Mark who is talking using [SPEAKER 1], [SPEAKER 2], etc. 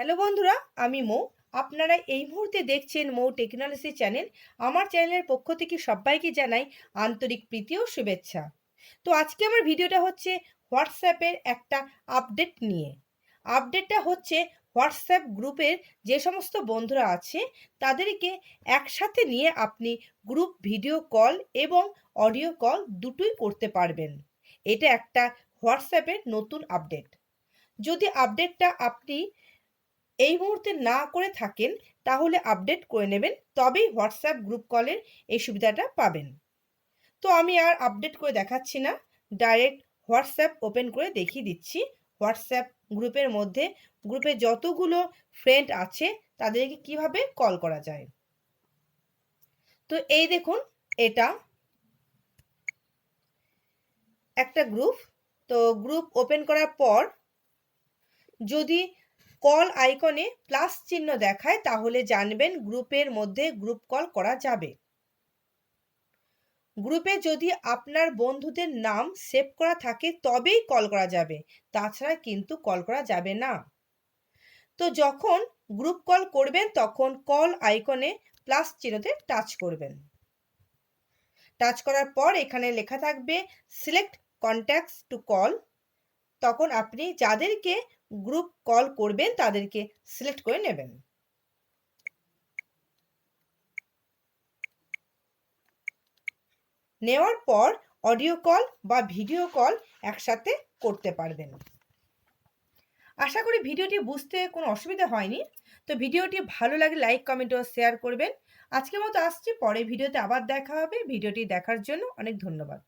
[SPEAKER 1] Hello বন্ধুরা, আমি মৌ। আপনারা এই মুহূর্তে দেখছেন মৌ টেকনোলজি চ্যানেল। আমার চ্যানেলের পক্ষ থেকে সবাইকে জানাই আন্তরিক প্রীতি ও শুভেচ্ছা। তো আজকে আমার ভিডিওটা হচ্ছে হোয়াটসঅ্যাপের একটা আপডেট নিয়ে। আপডেটটা হচ্ছে হোয়াটসঅ্যাপ গ্রুপের যে সমস্ত বন্ধুরা আছে, তাদেরকে একসাথে নিয়ে আপনি গ্রুপ ভিডিও কল এবং অডিও কল দুটোই করতে পারবেন। এটা একটা হোয়াটসঅ্যাপের নতুন আপডেট। যদি আপডেটটা আপনি এই মুহূর্তে না করে থাকেন, তাহলে আপডেট করে নেবেন, তবেই হোয়াটসঅ্যাপ গ্রুপ কলের এই সুবিধাটা পাবেন। তো আমি আর আপডেট করে দেখাচ্ছি না ডাইরেক্ট হোয়াটসঅ্যাপ ওপেন করে দেখিয়ে দিচ্ছি। হোয়াটসঅ্যাপ গ্রুপের মধ্যে গ্রুপে যতগুলো ফ্রেন্ড আছে, তাদেরকে কীভাবে কল করা যায়। তো এই দেখুন, এটা একটা গ্রুপ তো গ্রুপ ওপেন করার পর যদি কল আইকনে প্লাস চিহ্ন দেখায়, তাহলে জানবেন গ্রুপের মধ্যে গ্রুপ কল করা যাবে। গ্রুপে যদি আপনার বন্ধুদের নাম সেভ করা থাকে, তবেই কল করা যাবে। তাছাড়া কিন্তু কল করা যাবে না। তো যখন গ্রুপ কল করবেন, তখন কল আইকনে প্লাস চিহ্নতে টাচ করবেন। টাচ করার পর এখানে লেখা থাকবে সিলেক্ট কন্ট্যাক্টস টু কল তখন আপনি যাদেরকে গ্রুপ কল করবেন, তাদেরকে সিলেক্ট করে নেবেন। নেওয়ার পর অডিও কল বা ভিডিও কল একসাথে করতে পারবেন। আশা করি ভিডিওটি বুঝতে কোনো অসুবিধা হয়নি। তো ভিডিওটি ভালো লাগে লাইক কমেন্ট ও শেয়ার করবেন। আজকের মতো আসছি, পরে ভিডিওতে আবার দেখা হবে। ভিডিওটি দেখার জন্য অনেক ধন্যবাদ।